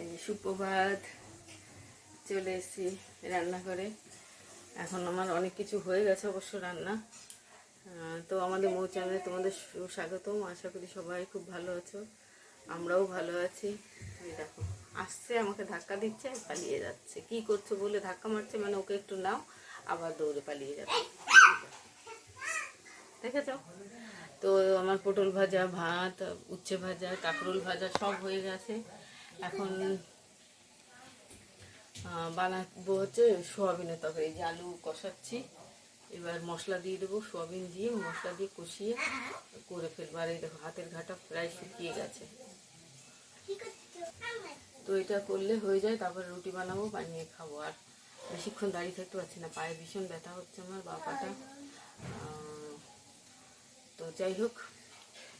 এই সুপ্রভাত, চলে এসেছি রান্না করে এখন আমার অনেক কিছু হয়ে গেছে অবশ্য রান্না। তো আমাদের মৌ চ্যানেলে তোমাদের সুস্বাগতম। আশা করি সবাই খুব ভালো আছো। আমরাও ভালো আছি। এই দেখো, আসছে, আমাকে ধাক্কা দিচ্ছে পালিয়ে যাচ্ছে। কি করছ বলে ধাক্কা মারছে? মানে ওকে একটু নাও, আবার দৌড়ে পালিয়ে যাচ্ছে। দেখেছ? তো আমার পটল ভাজা, ভাত, উচ্ছে ভাজা, কাঁকরোল ভাজা সব হয়ে গেছে। এখন বানাবো হচ্ছে সোয়াবিনের তরকারি। এই যে আলু কষাচ্ছি, এবার মশলা দিয়ে দেবো সোয়াবিন দিয়ে, মশলা দিয়ে কষিয়ে করে ফেলব। আর এই দেখো, হাতের ঘাটা প্রায় শুকিয়ে গেছে। তো এটা করলে হয়ে যায়, তারপরে রুটি বানাবো, বানিয়ে খাব। আর বেশিক্ষণ দাঁড়িয়ে থাকতে পারছি না, পায়ে ভীষণ ব্যথা হচ্ছে আমার, বাপাটা। তো যাই হোক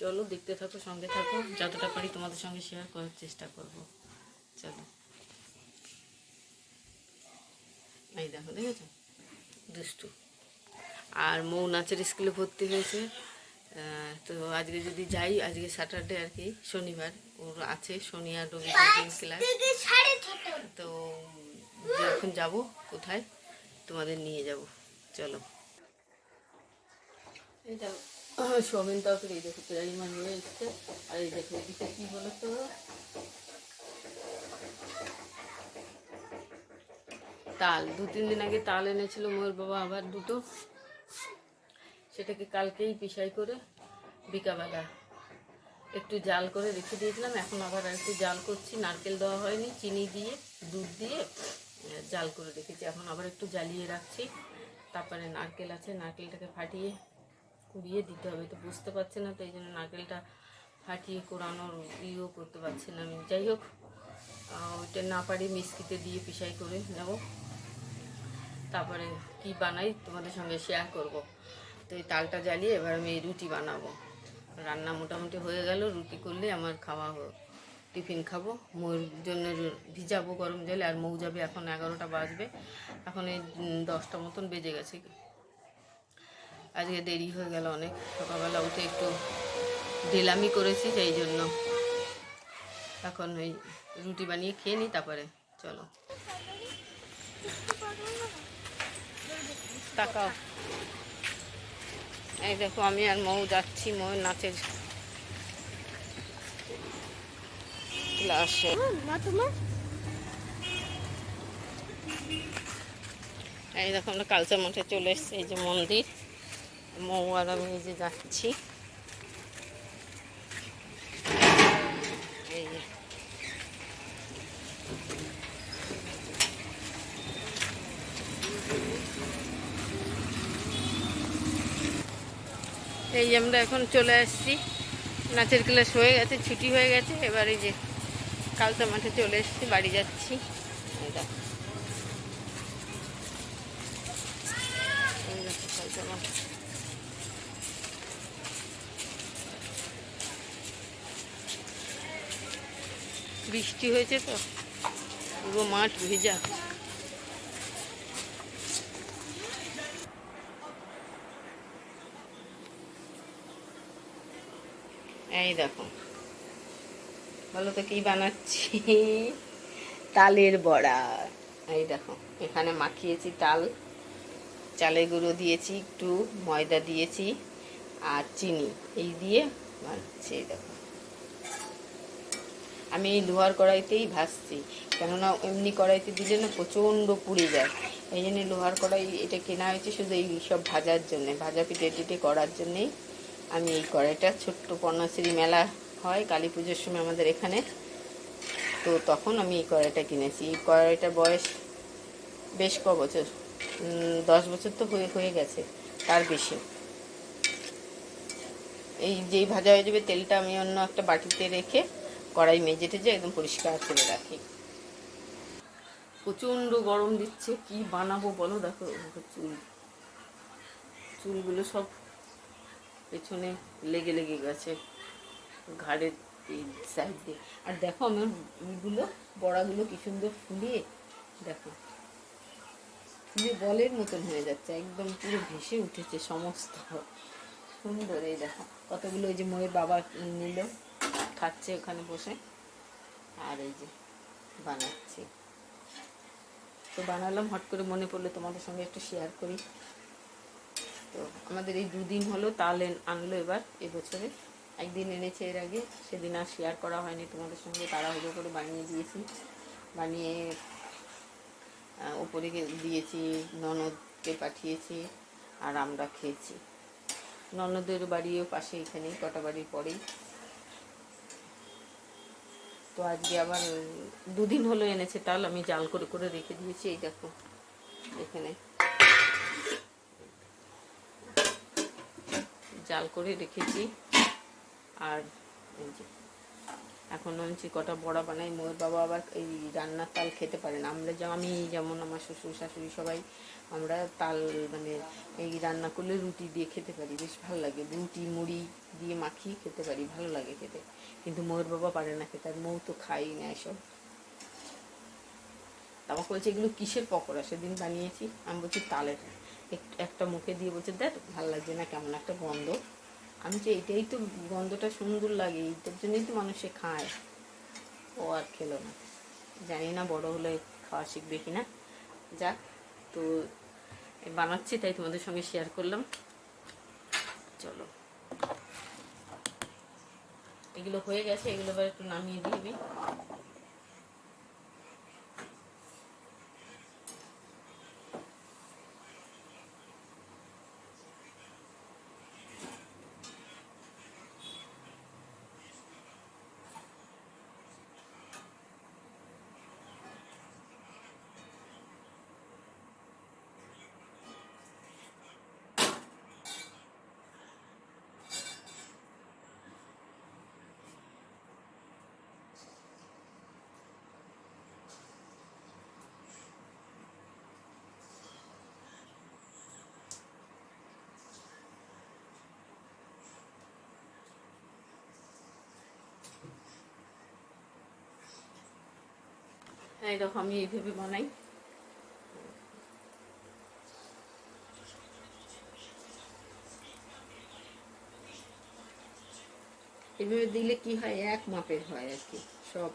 চলো দেখতে থাকো, সঙ্গে থাকো। যতটা পারি তোমাদের সঙ্গে শেয়ার করার চেষ্টা করব। চলো। এই দেখো, দেখেছ? দুষ্টু। আর মৌ নাচের স্কুলে ভর্তি হয়েছে। তো আজকে যদি যাই, আজকে স্যাটারডে আর কি, শনিবার। ওর আছে শনি আর রবিবার ক্লাস তো যখন যাব কোথায়? তোমাদের নিয়ে যাব। চলো। এটা সোয়াবিন তরকারি দেখো প্রায় হয়ে এসছে। আর এই দেখো এদিকে কি বলো তো? তাল। দু, তিন দিন আগে তাল এনেছিল ময়ূর বাবা, আবার দুটো। সেটাকে কালকেই পিসাই করে বিকাবেলা একটু জাল করে রেখে দিয়েছিলাম। এখন আবার একটু জাল করছি। নারকেল দেওয়া হয়নি, চিনি দিয়ে, দুধ দিয়ে জাল করে রেখেছি। এখন আবার একটু জ্বালিয়ে রাখছি। তারপরে নারকেল আছে, নারকেলটাকে ফাটিয়ে কুড়িয়ে দিতে হবে। তো বুঝতে পারছে না তো, এই জন্য নারকেলটা ফাটিয়ে কোরানোর ইয়েও করতে পারছে না আমি। যাই হোক ওইটা না পারি মিষ্টিতে দিয়ে পিসাই করে নেব। তারপরে কি বানাই তোমাদের সঙ্গে শেয়ার করব। তো এই তালটা জ্বালিয়ে এবার আমি রুটি বানাবো। রান্না মোটামুটি হয়ে গেল, রুটি করলে আমার খাওয়া টিফিন খাব। মৌর জন্য ভিজাবো গরম জলে, আর মৌ যাবে এখন এগারোটা বাজবে। এখন এই দশটা মতন বেজে গেছে। আজকে দেরি হয়ে গেল অনেক। সকালবেলা উঠে একটু ঢিলামি করেছি সেই জন্য এখন ওই রুটি বানিয়ে খেয়ে নিই তারপরে চলো। তাকাও। এই দেখো আমি আর মৌ যাচ্ছি মৌ নাচের ক্লাসে। এই দেখো আমরা কালচার মাঠে চলে এসেছি এই যে মন্দির। মৌ আর যে যাচ্ছি। এই যে। এই যে আমরা এখন চলে আসছি। নাচের ক্লাস হয়ে গেছে, ছুটি হয়ে গেছে। এবার যে কালতা মাঠে চলে এসেছি, বাড়ি যাচ্ছি। কালতা মাঠ। বৃষ্টি হয়েছে তো, পুরো মাঠ ভেজা। এই দেখো বলো তো কি বানাচ্ছি তালের বড়া। এই দেখো, এখানে মাখিয়েছি তাল, চালের গুঁড়ো দিয়েছি, একটু ময়দা দিয়েছি আর চিনি, এই দিয়ে বানাচ্ছি, এই দেখো। আমি এই লোহার কড়াইতেই ভাজছি। কেননা এমনি কড়াইতে দিলে না প্রচণ্ড পুড়ে যায়। এই জন্য লোহার কড়াই এটা কেনা হয়েছে শুধু এই সব ভাজার জন্যে, ভাজা পিঠে টিটে করার জন্যেই আমি এই কড়াইটা। ছোট্ট পর্ণাশ্রী মেলা হয়, কালী পুজোর সময় আমাদের এখানে। তো তখন আমি এই কড়াইটা কিনেছি। এই কড়াইটার বয়স বেশ ক বছর? দশ বছর তো হয়ে হয়ে গেছে, তার বেশি। এই যেই ভাজা হয়ে যাবে তেলটা আমি অন্য একটা বাটিতে রেখে কড়াই মেজে টেজে একদম পরিষ্কার করে রাখি। প্রচণ্ড গরম দিচ্ছে, কি বানাবো বলো দেখো চুল। চুলগুলো সব পেছনে লেগে লেগে গেছে, ঘাড়ের সাইড দিয়ে। আর দেখো আমার ইগুলো বড়াগুলো কি সুন্দর ফুলিয়ে, দেখো ফুলে বলের মতন হয়ে যাচ্ছে, একদম পুরো ভেসে উঠেছে সমস্ত। সুন্দর এই দেখো, কতগুলো ওই যে ময়ের বাবা নিল খাচ্ছে ওখানে বসে। আর এই যে বানাচ্ছি। তো বানালাম, হট করে মনে পড়লে তোমাদের সঙ্গে একটু শেয়ার করি। তো আমাদের এই দুদিন হলো তাল আনলো এবার এবছরে। একদিন এনেছে এর আগে, সেদিন আর শেয়ার করা হয়নি তোমাদের সঙ্গে, তাড়াহুড়ো করে বানিয়ে দিয়েছি। বানিয়ে ওপরে দিয়েছি, ননদকে পাঠিয়েছি আর আমরা খেয়েছি। ননদের বাড়িও পাশে এখানেই, কটা বাড়ির পরেই। তো আজকে আবার দুদিন হলো এনেছে তাল, আমি জাল করে করে রেখে দিয়েছি, এই দেখো, এখানে। জাল করে রেখেছি, আর যে, এখন হচ্ছে কটা বড়া বানাই, মোর বাবা আবার এই রান্নার তাল খেতে পারে না। আমরা যেমন আমি যেমন আমার শ্বশুর শাশুড়ি সবাই, আমরা তাল মানে এই রান্না করলে রুটি দিয়ে খেতে পারি, বেশ ভালো লাগে। রুটি, মুড়ি দিয়ে মাখিয়ে খেতে পারি, ভালো লাগে খেতে। কিন্তু মোর বাবা পারে না খেতে, আর মৌ তো খাই না এসব। তা আমাকে বলছে, এগুলো কিসের পকোড়া? সেদিন বানিয়েছি, আমি বলছি, তালের। এক- একটা মুখে দিয়ে বলছে, দেখ, ভালো লাগছে না, কেমন একটা গন্ধ। আমি যে এটাই তো গন্ধটা সুন্দর লাগে, এইটার জন্যই তো মানুষে খায়। ও আর খেলো না। জানি না বড় হলে খাওয়া শিখবে কি না যাক, তো বানাচ্ছি, তাই তোমাদের সঙ্গে শেয়ার করলাম। চলো। এগুলো হয়ে গেছে এগুলো এবার একটু নামিয়ে দিবি এই দেখো, আমি এইভাবে বানাই। এভাবে দিলে কি হয়? এক মাপের হয় আর কি, সব।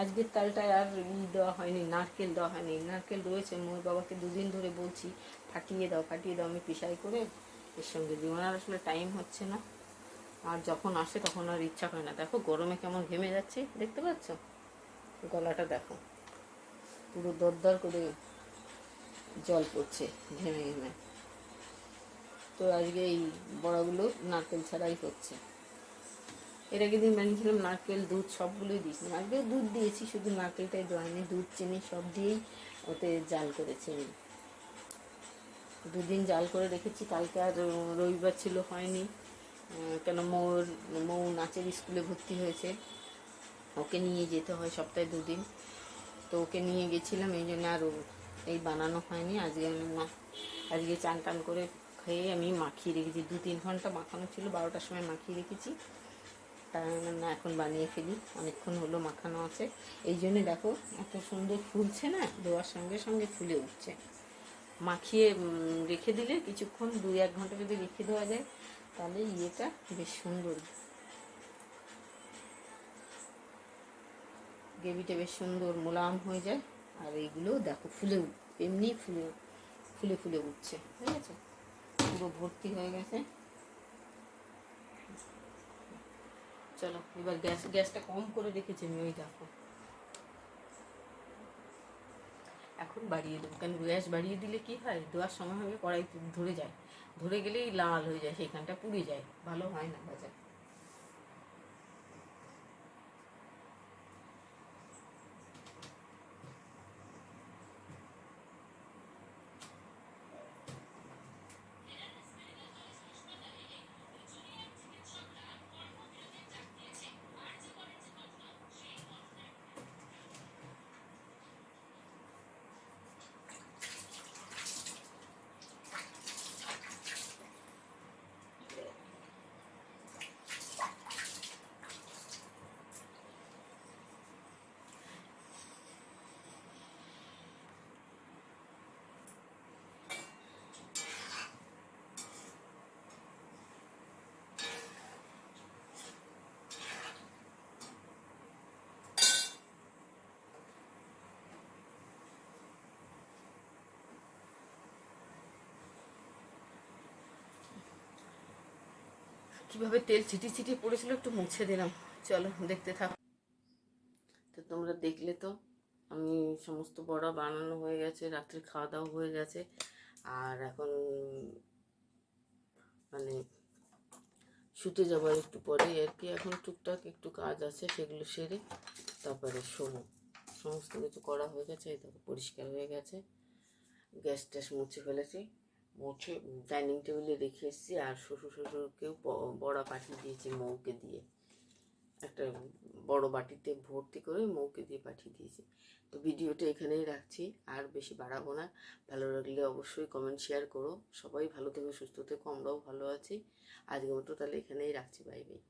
আজকের তালটায় আর ই দেওয়া হয়নি, নারকেল দেওয়া হয়নি। নারকেল রয়েছে, মোর বাবাকে দুদিন ধরে বলছি, ফাটিয়ে দাও ফাটিয়ে দাও, আমি পিসাই করে এর সঙ্গে দিই। ওনার আসলে টাইম হচ্ছে না। আর যখন আসে তখন আর ইচ্ছা করে না। দেখো, গরমে কেমন ঘেমে যাচ্ছে, দেখতে পাচ্ছ? গলাটা দেখো, পুরো দরদর করে জল পড়ছে, ঘেমে ঘেমে। তো আজকে এই বড়াগুলো নারকেল ছাড়াই হচ্ছে। এর আগের দিন বানিয়েছিলাম নারকেল, দুধ সবগুলোই দিয়েছিলাম। নারকেল দুধ দিয়েছি, শুধু নারকেলটাই দেওয়ানি দুধ, চিনি সব দিয়েই ওতে জাল করেছি আমি। দুদিন জাল করে রেখেছি, কালকে আর রবিবার ছিল, হয়নি। কেন মৌর মৌ নাচের স্কুলে ভর্তি হয়েছে। ওকে নিয়ে যেতে হয় সপ্তাহে দুদিন। তো ওকে নিয়ে গেছিলাম, এই জন্য আর এই বানানো হয়নি। আজকে আমি মা, আজকে চান টান করে খেয়ে আমি মাখিয়ে রেখেছি। দু তিন ঘণ্টা মাখানো ছিল, বারোটার সময় মাখিয়ে রেখেছি। তার না এখন বানিয়ে ফেলি। অনেকক্ষণ হলো মাখানো আছে। এই জন্যে দেখো, এত সুন্দর ফুলছে না? দেওয়ার সঙ্গে সঙ্গে ফুলে উঠছে। মাখিয়ে রেখে দিলে কিছুক্ষণ, দুই এক ঘণ্টা যদি রেখে দেওয়া যায়, তাহলে ইয়েটা বেশ সুন্দর। গ্রেভিটা বেশ সুন্দর মোলায়েম হয়ে যায়। আর এইগুলো দেখো, ফুলে এমনি ফুলে ফুলে ফুলে উঠছে। ঠিক আছে পুরো ভর্তি হয়ে গেছে। চলো, এবার গ্যাস, গ্যাসটা কম করে রেখেছি, আমি ওই দেখো। এখন বাড়িয়ে দেবো কারণ গ্যাস বাড়িয়ে দিলে কি হয়? দেওয়ার সময় হবে কড়াই ধরে যায়, ধরে গেলেই লাল হয়ে যায় সেখানটা পুড়ে যায়, ভালো হয় না ভাজা কীভাবে তেল ছিটি ছিটিয়ে পড়েছিল একটু মুছে দিলাম। চলো, দেখতে থাক। তো তোমরা দেখলে তো, আমি সমস্ত বড়া বানানো হয়ে গেছে, রাত্রে খাওয়া দাওয়া হয়ে গেছে। আর এখন মানে শুতে যাবার একটু পরে আর কি। এখন টুকটাক একটু কাজ আছে, সেগুলো সেরে তারপরে শোবো। সমস্ত কিছু করা হয়ে গেছে, এই দেখো, পরিষ্কার হয়ে গেছে। গ্যাস ট্যাস মুছে ফেলেছি। মুছে ডাইনিং টেবিলে রেখে এসেছি আর শ্বশুর শ্বশুরকেও বড়া পাঠিয়ে দিয়েছি মৌকে দিয়ে। একটা বড় বাটিতে ভর্তি করে মৌকে দিয়ে পাঠিয়ে দিয়েছি। তো ভিডিওটা এখানেই রাখছি, আর বেশি বাড়াবো না। ভালো লাগলে অবশ্যই কমেন্ট শেয়ার করো। সবাই ভালো থেকো, সুস্থ থেকো, আমরাও ভালো আছি। আজকের মতো তাহলে এখানেই রাখছি বাই বাই